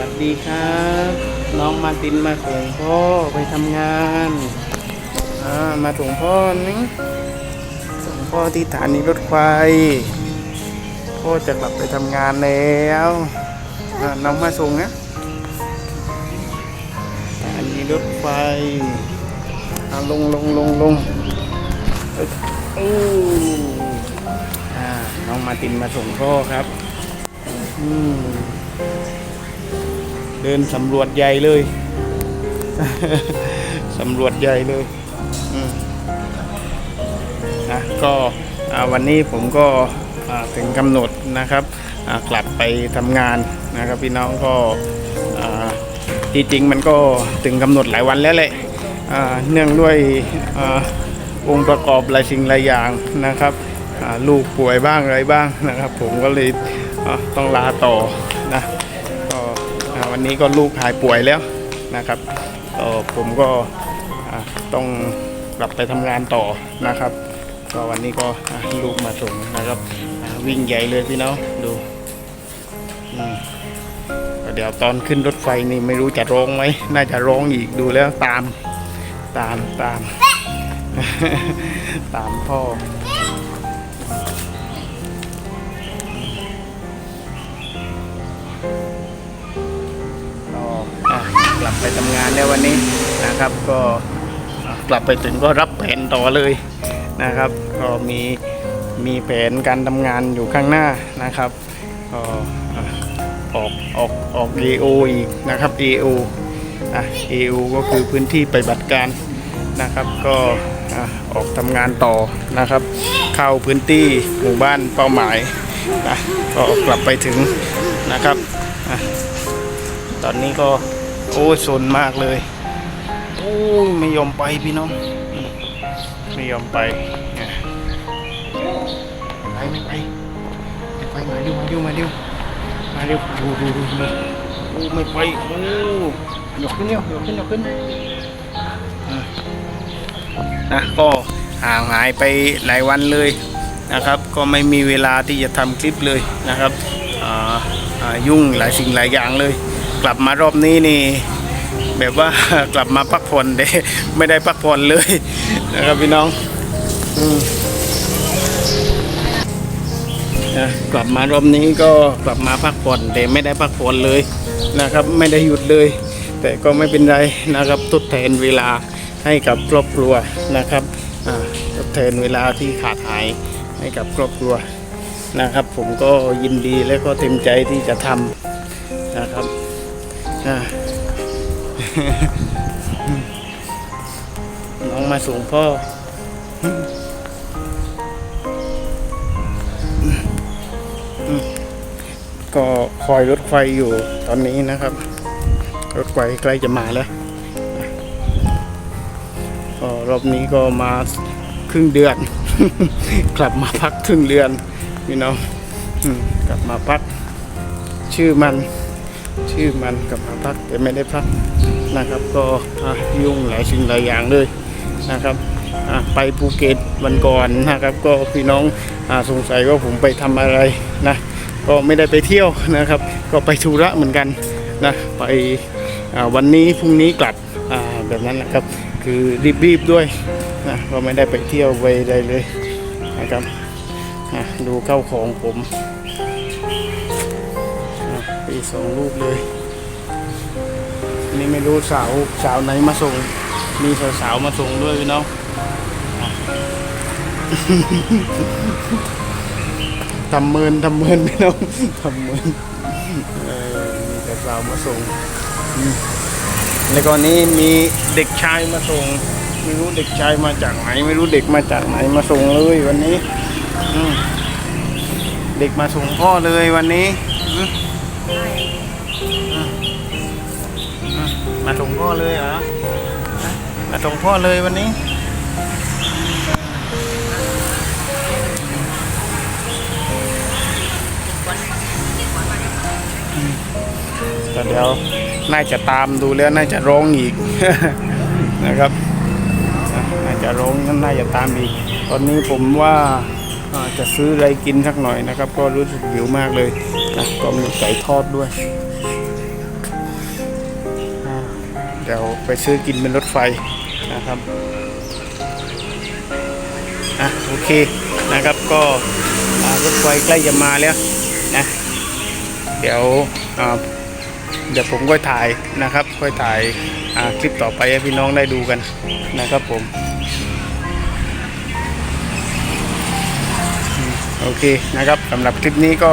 วัสดีครับ น้องมาตินมาส่งพ่อไปทำงานอ่ามาส่งพ่อนี่ส่งพ่อที่สถานีรถไฟพ่อจะกลับไปทำงานแล้วน้องมาส่งนะสถานีรถไฟอาลงลงลงลงเอ้ยอู้อ่าน้องมาตินมาส่งพ่อครับ อืม เดินสำรวจใหญ่เลย สำรวจใหญ่เลยนะก็วันนี้ผมก็ถึงกำหนดนะครับกลับไปทำงานนะครับพี่น้องก็ที่จริงมันก็ถึงกำหนดหลายวันแล้วแหละเนื่องด้วยอองค์ประกอบหลายสิ่งหลายอย่างนะครับลูกป่วยบ้างอะไรบ้างนะครับ ผมก็เลยต้องลาต่อนะ วันนี้ก็ลูกหายป่วยแล้วนะครับก็ผมก็ต้องกลับไปทำงานต่อนะครับก็วันนี้ก็ลูกมาส่งนะครับวิ่งใหญ่เลยพี่น้องดูเดี๋ยวตอนขึ้นรถไฟนี่ไม่รู้จะร้องไหมน่าจะร้องอีกดูแล้วตามตามตาม ตามพ่อ ลับไปทำงานแล้ววันนี้นะครับ ก็กลับไปถึงก็รับแผนต่อเลยนะครับ ก็มีมีแผนการทำงานอยู่ข้างหน้านะครับก็อออกออกออก AO อีกนะครับ AO อะ AO ก็คือพื้นที่ปฏิบัติการนะครับ ก็ออกทำงานต่อนะครับ เข้าพื้นที่หมู่บ้านเป้าหมายนะก็กลับไปถึงนะครับอตอนนี้ก็ โอ้ยสนมากเลย โอ้ยไม่ยอมไปพี่น้อง ไม่ยอมไปเนี่ยไปไม่ไปไม่ไปมาดิวมาดิวมาดิวมาดิวดูดูดูดูโอ้ไม่ไปโอ้ยกขึ้นเร็วยกขึ้นยกขึ้นนะก็ห่างหายไปหลายวันเลยนะครับ ก็ไม่มีเวลาที่จะทำคลิปเลยนะครับยุ่งหลายสิ่งหลายอย่างเลย กลับมารอบนี้นี่ แบบว่ากลับมาพักผ่อนเด้ไม่ได้พักผ่อนเลยนะครับพี่น้องอนะกลับมารอบนี้ก็กลับมาพักผ่อนแต่ไม่ได้พักผ่อนเลยนะครับ ไม่ได้หยุดเลย แต่ก็ไม่เป็นไรนะครับทดแทนเวลาให้กับครอบครัวนะครับทดแทนเวลาที่ขาดหายให้กับครอบครัวนะครับ ผมก็ยินดีและก็เต็มใจที่จะทำนะครับ น้องมาส่งพ่อ ก็คอยรถไฟอยู่ตอนนี้นะครับ รถไฟใกล้จะมาแล้วก็รอบนี้ก็มาครึ่งเดือน กลับมาพักครึ่งเดือน พี่น้องอืมกลับมาพัก ชื่อมัน ชื่อมันกลับมาพักแต่ไม่ได้พักนะครับ ก็ยุ่งหลายสิ่งหลายอย่างเลยนะครับไปภูเก็ตวันก่อนนะครับ ก็พี่น้องอสงสัยว่าผมไปทำอะไรนะก็ไม่ได้ไปเที่ยวนะครับ ก็ไปธุระเหมือนกันนะไปวันนี้พรุ่งนี้กลับแบบนั้นนะครับ คือรีบๆด้วยนะก็ไม่ได้ไปเที่ยวไปใดเลยนะครับดูเข้าของผม อะไปสองลูกเลย นี่ไม่รู้สาวสาวไหนมาส่ง มีสาวสาวๆมาส่งด้วยพี่น้องอะทำเมินทำเมินพี่น้องทำเมินมีแต่สาวมาส่งอืมแล้วก็นี้มีเด็กชายมาส่ง ไม่รู้เด็กชายมาจากไหน ไม่รู้เด็กมาจากไหนมาส่งเลยวันนี้เด็กมาส่งพ่อเลยวันนี้ มาส่งพ่อเลยเหรอมาส่งพ่อเลยวันนี้แต่เดี๋ยวน่าจะตามดูแล้วน่าจะร้องอีกนะครับน่าจะร้องน่าจะตามอีก ตอนนี้ผมว่าจะซื้ออะไรกินสักหน่อยนะครับ ก็รู้สึกหิวมากเลย นะก็มีไก่ทอดด้วย เดี๋ยวไปซื้อกินเป็นรถไฟนะครับอะโอเคนะครับก็รถไฟใกล้จะมาแล้วนะเดี๋ยวเดี๋ยวผมก็ถ่ายนะครับค่อยถ่ายคลิปต่อไปให้พี่น้องได้ดูกันนะครับผมโอเคนะครับสำหรับคลิปนี้ก็